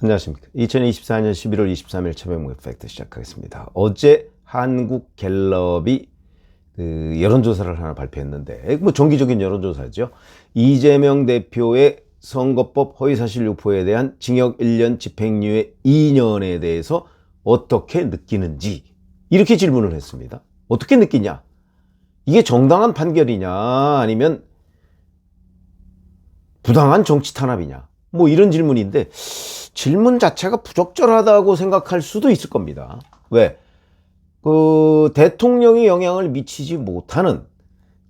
안녕하십니까. 2024년 11월 23일 최병무의 팩트 시작하겠습니다. 어제 한국 갤럽이 그 여론조사를 하나 발표했는데, 뭐 정기적인 여론조사죠. 이재명 대표의 선거법 허위사실 유포에 대한 징역 1년 집행유예 2년에 대해서 어떻게 느끼는지 이렇게 질문을 했습니다. 어떻게 느끼냐? 이게 정당한 판결이냐 아니면 부당한 정치 탄압이냐? 뭐 이런 질문인데 질문 자체가 부적절하다고 생각할 수도 있을 겁니다. 왜? 그 대통령이 영향을 미치지 못하는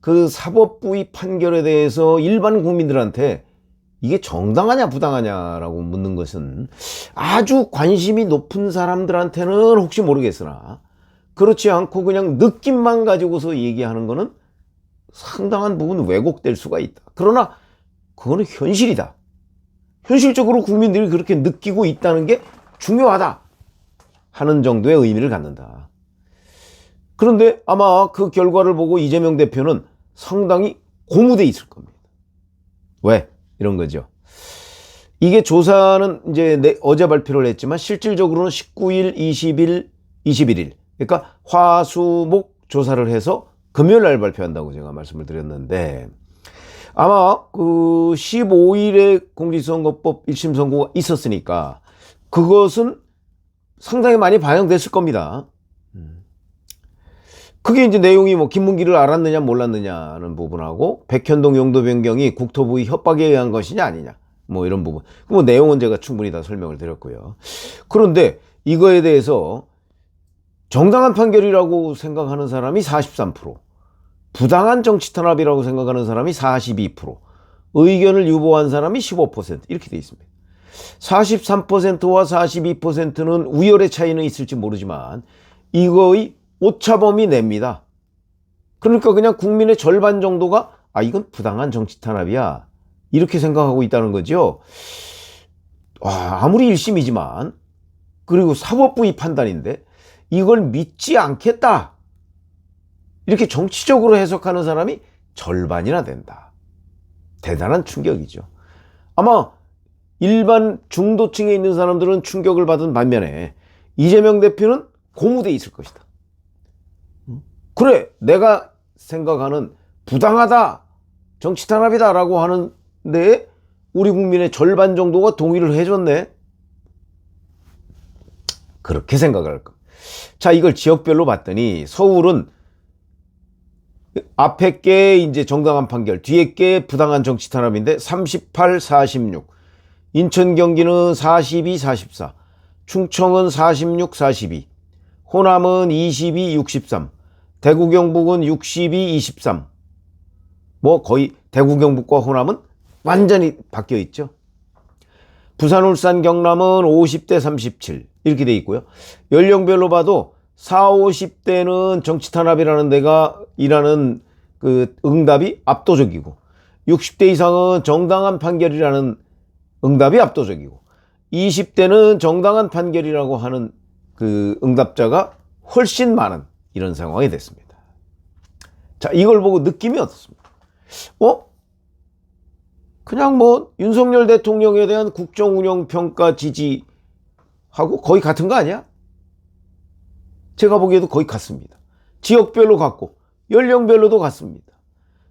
그 사법부의 판결에 대해서 일반 국민들한테 이게 정당하냐 부당하냐라고 묻는 것은 아주 관심이 높은 사람들한테는 혹시 모르겠으나 그렇지 않고 그냥 느낌만 가지고서 얘기하는 거는 상당한 부분 왜곡될 수가 있다. 그러나 그거는 현실이다. 현실적으로 국민들이 그렇게 느끼고 있다는 게 중요하다 하는 정도의 의미를 갖는다. 그런데 아마 그 결과를 보고 이재명 대표는 상당히 고무돼 있을 겁니다. 왜? 이런 거죠. 이게 조사는 이제 내, 어제 발표를 했지만 실질적으로는 19일, 20일, 21일. 그러니까 화수목 조사를 해서 금요일 날 발표한다고 제가 말씀을 드렸는데 아마 그 15일에 공직선거법 1심 선고가 있었으니까 그것은 상당히 많이 반영됐을 겁니다. 그게 이제 내용이 뭐 김문기를 알았느냐 몰랐느냐는 부분하고 백현동 용도 변경이 국토부의 협박에 의한 것이냐 아니냐 뭐 이런 부분 뭐 내용은 제가 충분히 다 설명을 드렸고요. 그런데 이거에 대해서 정당한 판결이라고 생각하는 사람이 43%, 부당한 정치 탄압이라고 생각하는 사람이 42%, 의견을 유보한 사람이 15% 이렇게 돼 있습니다. 43%와 42%는 우열의 차이는 있을지 모르지만 이거의 오차범위 냅니다. 그러니까 그냥 국민의 절반 정도가 아 이건 부당한 정치 탄압이야 이렇게 생각하고 있다는 거죠. 와, 아무리 1심이지만 그리고 사법부의 판단인데 이걸 믿지 않겠다. 이렇게 정치적으로 해석하는 사람이 절반이나 된다. 대단한 충격이죠. 아마 일반 중도층에 있는 사람들은 충격을 받은 반면에 이재명 대표는 고무돼 있을 것이다. 그래, 내가 생각하는 부당하다, 정치 탄압이다 라고 하는데 우리 국민의 절반 정도가 동의를 해줬네. 그렇게 생각을 할 겁니다. 자, 이걸 지역별로 봤더니 서울은 앞에 게 이제 정당한 판결, 뒤에 게 부당한 정치 탄압인데 38, 46. 인천 경기는 42, 44. 충청은 46, 42. 호남은 22, 63. 대구 경북은 62, 23. 뭐 거의 대구 경북과 호남은 완전히 바뀌어 있죠. 부산, 울산, 경남은 50대 37 이렇게 돼 있고요. 연령별로 봐도 4, 50대는 정치 탄압이라는 데가 일하는 그 응답이 압도적이고 60대 이상은 정당한 판결이라는 응답이 압도적이고 20대는 정당한 판결이라고 하는 그 응답자가 훨씬 많은 이런 상황이 됐습니다. 자, 이걸 보고 느낌이 어떻습니까? 어? 그냥 뭐 윤석열 대통령에 대한 국정 운영 평가 지지하고 거의 같은 거 아니야? 제가 보기에도 거의 같습니다. 지역별로 같고 연령별로도 같습니다.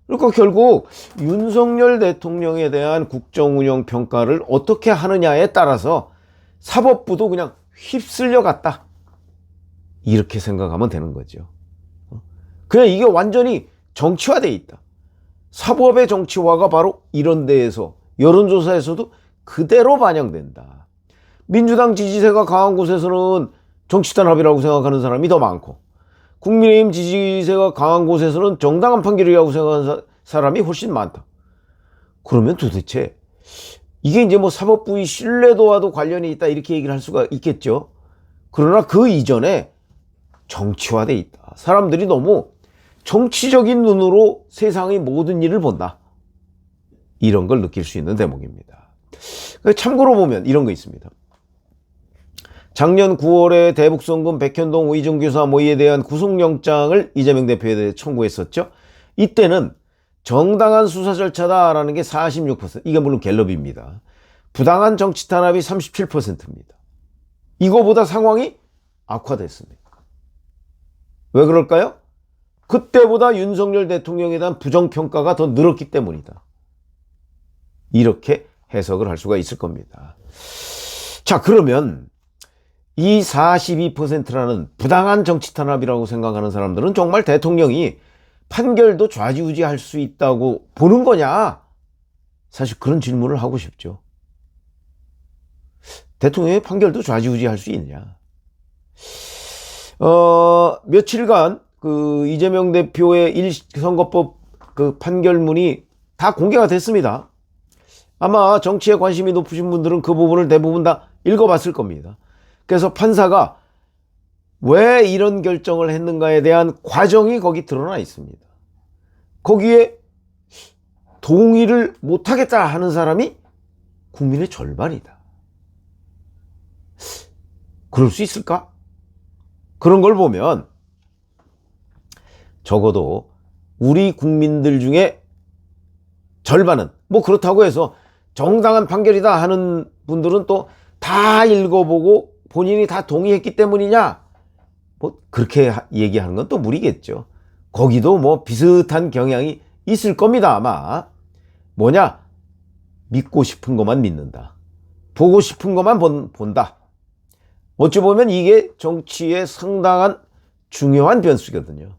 그러니까 결국 윤석열 대통령에 대한 국정 운영 평가를 어떻게 하느냐에 따라서 사법부도 그냥 휩쓸려 갔다. 이렇게 생각하면 되는 거죠. 그냥 이게 완전히 정치화돼 있다. 사법의 정치화가 바로 이런 데에서 여론조사에서도 그대로 반영된다. 민주당 지지세가 강한 곳에서는 정치 탄압이라고 생각하는 사람이 더 많고 국민의힘 지지세가 강한 곳에서는 정당한 판결이라고 생각하는 사람이 훨씬 많다. 그러면 도대체 이게 이제 뭐 사법부의 신뢰도와도 관련이 있다 이렇게 얘기를 할 수가 있겠죠. 그러나 그 이전에 정치화돼 있다. 사람들이 너무 정치적인 눈으로 세상의 모든 일을 본다. 이런 걸 느낄 수 있는 대목입니다. 참고로 보면 이런 거 있습니다. 작년 9월에 대북송금 백현동 의정교사 모의에 대한 구속영장을 이재명 대표에 대해 청구했었죠. 이때는 정당한 수사 절차다라는 게 46%. 이게 물론 갤럽입니다. 부당한 정치 탄압이 37%입니다. 이거보다 상황이 악화됐습니다. 왜 그럴까요? 그때보다 윤석열 대통령에 대한 부정평가가 더 늘었기 때문이다. 이렇게 해석을 할 수가 있을 겁니다. 자, 그러면 이 42%라는 부당한 정치 탄압이라고 생각하는 사람들은 정말 대통령이 판결도 좌지우지할 수 있다고 보는 거냐? 사실 그런 질문을 하고 싶죠. 대통령의 판결도 좌지우지할 수 있냐? 어, 며칠간 그 이재명 대표의 일 선거법 그 판결문이 다 공개가 됐습니다. 아마 정치에 관심이 높으신 분들은 그 부분을 대부분 다 읽어봤을 겁니다. 그래서 판사가 왜 이런 결정을 했는가에 대한 과정이 거기 드러나 있습니다. 거기에 동의를 못하겠다 하는 사람이 국민의 절반이다. 그럴 수 있을까? 그런 걸 보면 적어도 우리 국민들 중에 절반은 뭐 그렇다고 해서 정당한 판결이다 하는 분들은 또 다 읽어보고 본인이 다 동의했기 때문이냐? 뭐 그렇게 하- 얘기하는 건 또 무리겠죠. 거기도 뭐 비슷한 경향이 있을 겁니다, 아마. 뭐냐? 믿고 싶은 것만 믿는다. 보고 싶은 것만 본, 본다. 어찌 보면 이게 정치의 상당한 중요한 변수거든요.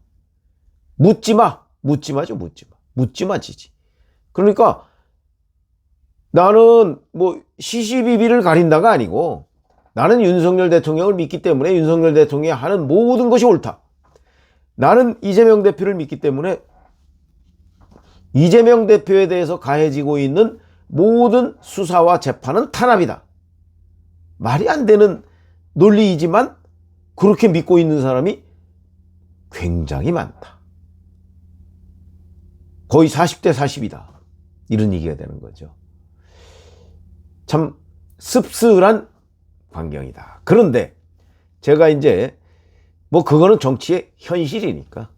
묻지 마. 묻지 마죠, 묻지 마. 묻지 마 지지. 그러니까 나는 뭐 시시비비를 가린다가 아니고 나는 윤석열 대통령을 믿기 때문에 윤석열 대통령이 하는 모든 것이 옳다. 나는 이재명 대표를 믿기 때문에 이재명 대표에 대해서 가해지고 있는 모든 수사와 재판은 탄압이다. 말이 안 되는 논리이지만 그렇게 믿고 있는 사람이 굉장히 많다. 거의 40대 40이다. 이런 얘기가 되는 거죠. 참 씁쓸한 광경이다. 그런데 제가 이제 뭐 그거는 정치의 현실이니까.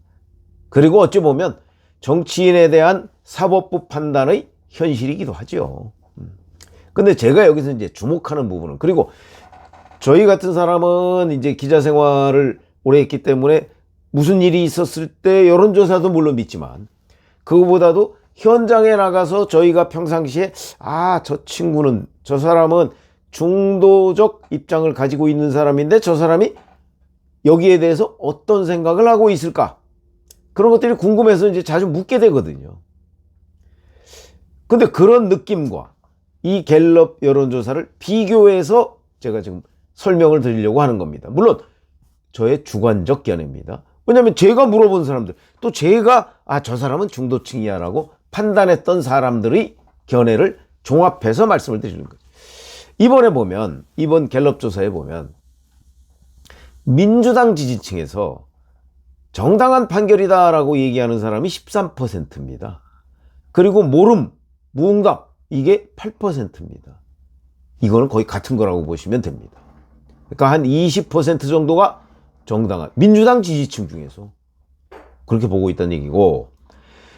그리고 어찌 보면 정치인에 대한 사법부 판단의 현실이기도 하죠. 음. 근데 제가 여기서 이제 주목하는 부분은 그리고 저희 같은 사람은 이제 기자 생활을 오래 했기 때문에 무슨 일이 있었을 때 여론조사도 물론 믿지만 그거보다도 현장에 나가서 저희가 평상시에 아, 저 친구는 저 사람은 중도적 입장을 가지고 있는 사람인데 저 사람이 여기에 대해서 어떤 생각을 하고 있을까? 그런 것들이 궁금해서 이제 자주 묻게 되거든요. 근데 그런 느낌과 이 갤럽 여론조사를 비교해서 제가 지금 설명을 드리려고 하는 겁니다. 물론 저의 주관적 견해입니다. 왜냐하면 제가 물어본 사람들 또 제가 아 저 사람은 중도층이야 라고 판단했던 사람들의 견해를 종합해서 말씀을 드리는 거죠. 이번에 보면 이번 갤럽 조사에 보면 민주당 지지층에서 정당한 판결이다라고 얘기하는 사람이 13%입니다. 그리고 모름, 무응답 이게 8%입니다. 이거는 거의 같은 거라고 보시면 됩니다. 그러니까 한 20% 정도가 정당한 민주당 지지층 중에서 그렇게 보고 있다는 얘기고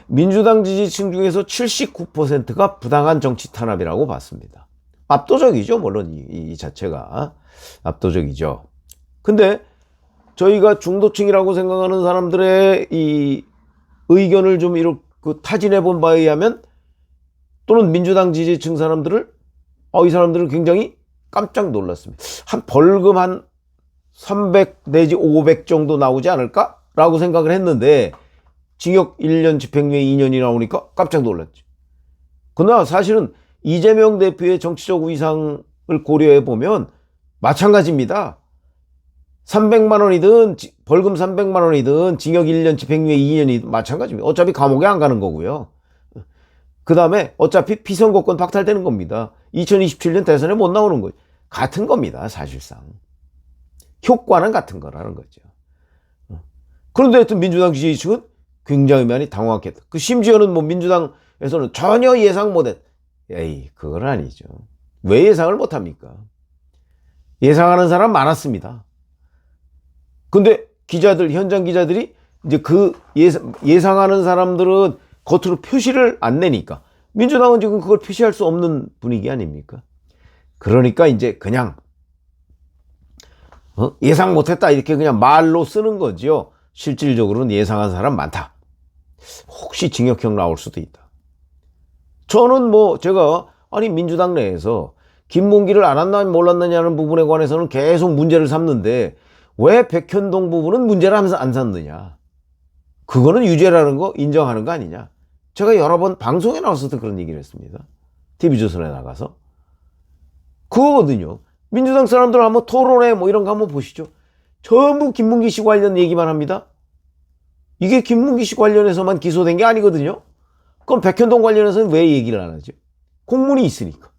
민주당 지지층 중에서 79%가 부당한 정치 탄압이라고 봤습니다. 압도적이죠, 물론 이, 이 자체가 압도적이죠. 근데 저희가 중도층이라고 생각하는 사람들의 이 의견을 좀 이렇게 그 타진해 본 바에 의하면 또는 민주당 지지층 사람들을 어, 이 사람들은 굉장히 깜짝 놀랐습니다. 한 벌금 한 300 내지 500 정도 나오지 않을까? 라고 생각을 했는데 징역 1년 집행유예 2년이 나오니까 깜짝 놀랐죠. 그러나 사실은 이재명 대표의 정치적 위상을 고려해 보면 마찬가지입니다. 300만 원이든 지- 벌금 300만 원이든 징역 1년 집행유예 2년이 마찬가지입니다. 어차피 감옥에 안 가는 거고요. 그 다음에 어차피 피선거권 박탈되는 겁니다. 2027년 대선에 못 나오는 거예요. 같은 겁니다, 사실상. 효과는 같은 거라는 거죠. 어. 그런데 하여튼 민주당 지지층은 굉장히 많이 당황했다. 그 심지어는 뭐 민주당에서는 전혀 예상 못했. 에이, 그건 아니죠. 왜 예상을 못합니까? 예상하는 사람 많았습니다. 근데 기자들, 현장 기자들이 이제 그 예상, 예상하는 사람들은 겉으로 표시를 안 내니까 민주당은 지금 그걸 표시할 수 없는 분위기 아닙니까? 그러니까 이제 그냥 어? 예상 못했다 이렇게 그냥 말로 쓰는 거지요. 실질적으로는 예상한 사람 많다. 혹시 징역형 나올 수도 있다. 저는 뭐 제가 아니 민주당 내에서 김문기를 알았나 몰랐느냐는 부분에 관해서는 계속 문제를 삼는데 왜 백현동 부분은 문제를 하면서 안 삼느냐. 그거는 유죄라는 거 인정하는 거 아니냐. 제가 여러 번 방송에 나왔을 때 그런 얘기를 했습니다. TV조선에 나가서. 그거거든요. 민주당 사람들 한번 토론회 뭐 이런 거 한번 보시죠. 전부 김문기 씨 관련 얘기만 합니다. 이게 김문기 씨 관련해서만 기소된 게 아니거든요. 그럼 백현동 관련해서는 왜 얘기를 안 하죠? 공문이 있으니까.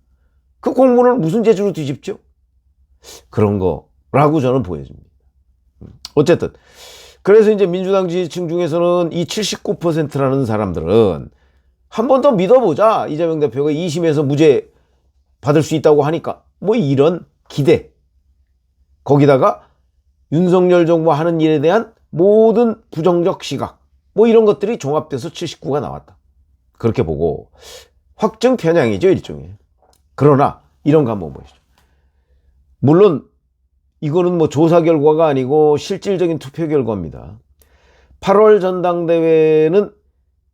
그 공문을 무슨 재주로 뒤집죠? 그런 거라고 저는 보여집니다. 어쨌든 그래서 이제 민주당 지지층 중에서는 이 79%라는 사람들은 한 번 더 믿어보자. 이재명 대표가 2심에서 무죄 받을 수 있다고 하니까 뭐 이런 기대. 거기다가 윤석열 정부가 하는 일에 대한 모든 부정적 시각. 뭐 이런 것들이 종합돼서 79가 나왔다. 그렇게 보고 확정 편향이죠, 일종의. 그러나 이런 거 한번 보시죠. 물론 이거는 뭐 조사 결과가 아니고 실질적인 투표 결과입니다. 8월 전당대회는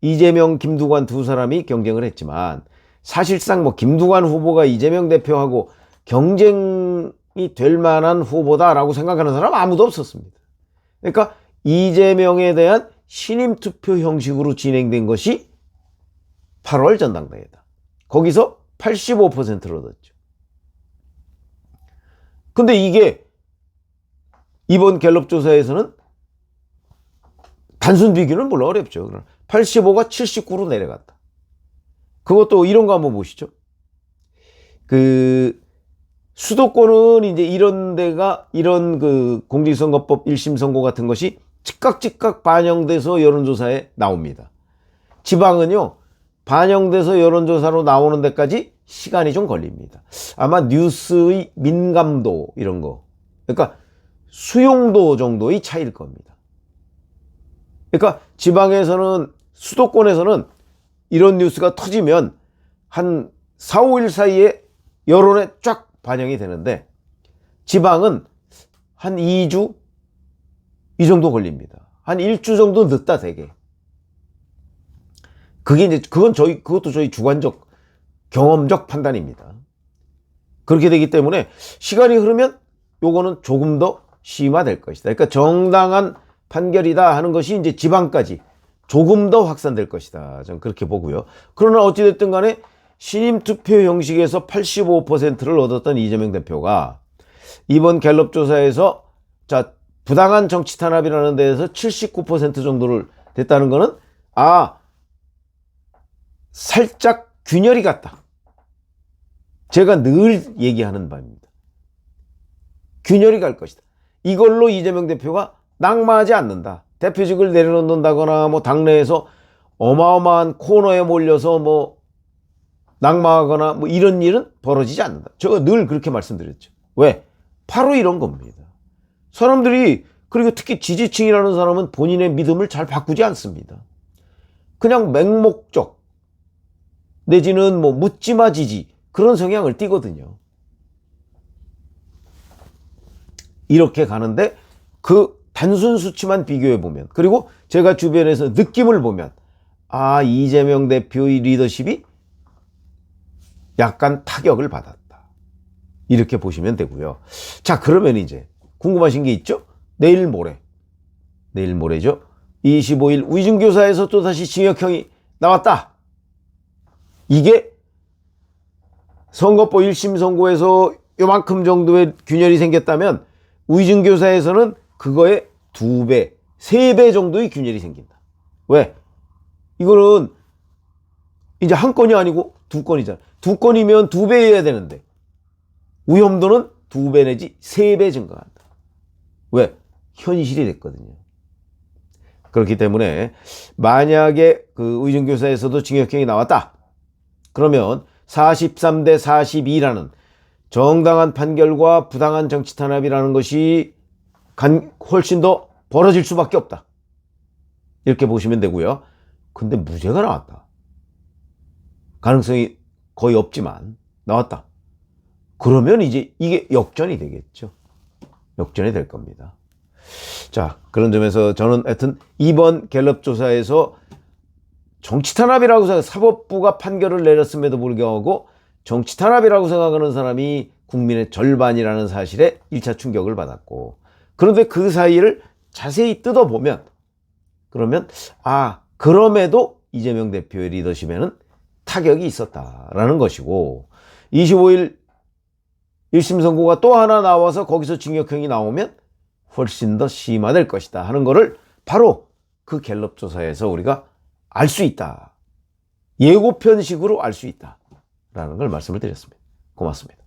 이재명, 김두관 두 사람이 경쟁을 했지만 사실상 뭐 김두관 후보가 이재명 대표하고 경쟁이 될 만한 후보다라고 생각하는 사람 아무도 없었습니다. 그러니까 이재명에 대한 신임 투표 형식으로 진행된 것이 8월 전당대회다. 거기서 85%를 얻었죠. 근데 이게 이번 갤럽 조사에서는 단순 비교는 물론 어렵죠. 85가 79로 내려갔다. 그것도 이런 거 한번 보시죠. 그 수도권은 이제 이런 데가 이런 그 공직선거법 1심 선고 같은 것이 즉각 즉각 반영돼서 여론조사에 나옵니다. 지방은요 반영돼서 여론조사로 나오는 데까지 시간이 좀 걸립니다. 아마 뉴스의 민감도 이런 거 그러니까 수용도 정도의 차이일 겁니다. 그러니까 지방에서는 수도권에서는 이런 뉴스가 터지면 한 4, 5일 사이에 여론에 쫙 반영이 되는데 지방은 한 2주 이 정도 걸립니다. 한 1주 정도 늦다 되게. 그게 이제 그건 저희 그것도 저희 주관적 경험적 판단입니다. 그렇게 되기 때문에 시간이 흐르면 요거는 조금 더 심화될 것이다. 그러니까 정당한 판결이다 하는 것이 이제 지방까지 조금 더 확산될 것이다. 저는 그렇게 보고요. 그러나 어찌됐든 간에 신임 투표 형식에서 85%를 얻었던 이재명 대표가 이번 갤럽 조사에서 자, 부당한 정치 탄압이라는 데에서 79% 정도를 됐다는 거는 아, 살짝 균열이 같다. 제가 늘 얘기하는 바입니다. 균열이 갈 것이다. 이걸로 이재명 대표가 낙마하지 않는다. 대표직을 내려놓는다거나 뭐 당내에서 어마어마한 코너에 몰려서 뭐 낙마하거나 뭐 이런 일은 벌어지지 않는다. 제가 늘 그렇게 말씀드렸죠. 왜? 바로 이런 겁니다. 사람들이 그리고 특히 지지층이라는 사람은 본인의 믿음을 잘 바꾸지 않습니다. 그냥 맹목적 내지는 뭐 묻지마 지지 그런 성향을 띠거든요. 이렇게 가는데 그 단순 수치만 비교해 보면 그리고 제가 주변에서 느낌을 보면 아 이재명 대표의 리더십이 약간 타격을 받았다. 이렇게 보시면 되고요. 자 그러면 이제 궁금하신 게 있죠? 내일 모레 내일 모레죠. 25일 위중교사에서 또다시 징역형이 나왔다. 이게 선거법 1심 선고에서 요만큼 정도의 균열이 생겼다면 위중교사에서는 그거의 두 배, 세 배 정도의 균열이 생긴다. 왜? 이거는 이제 한 건이 아니고 두 건이잖아. 두 건이면 두 배여야 되는데 위험도는 두 배 내지 세 배 증가한다. 왜? 현실이 됐거든요. 그렇기 때문에 만약에 그 의정교사에서도 징역형이 나왔다. 그러면 43대 42라는 정당한 판결과 부당한 정치 탄압이라는 것이 간, 훨씬 더 벌어질 수밖에 없다. 이렇게 보시면 되고요. 근데 무죄가 나왔다. 가능성이 거의 없지만 나왔다. 그러면 이제 이게 역전이 되겠죠. 역전이 될 겁니다. 자, 그런 점에서 저는 하여튼 이번 갤럽 조사에서 정치 탄압이라고 생각, 사법부가 판결을 내렸음에도 불구하고 정치 탄압이라고 생각하는 사람이 국민의 절반이라는 사실에 1차 충격을 받았고, 그런데 그 사이를 자세히 뜯어보면, 그러면, 아, 그럼에도 이재명 대표의 리더십에는 타격이 있었다라는 것이고, 25일 1심 선고가 또 하나 나와서 거기서 징역형이 나오면 훨씬 더 심화될 것이다 하는 것을 바로 그 갤럽 조사에서 우리가 알 수 있다. 예고편식으로 알 수 있다. 라는 걸 말씀을 드렸습니다. 고맙습니다.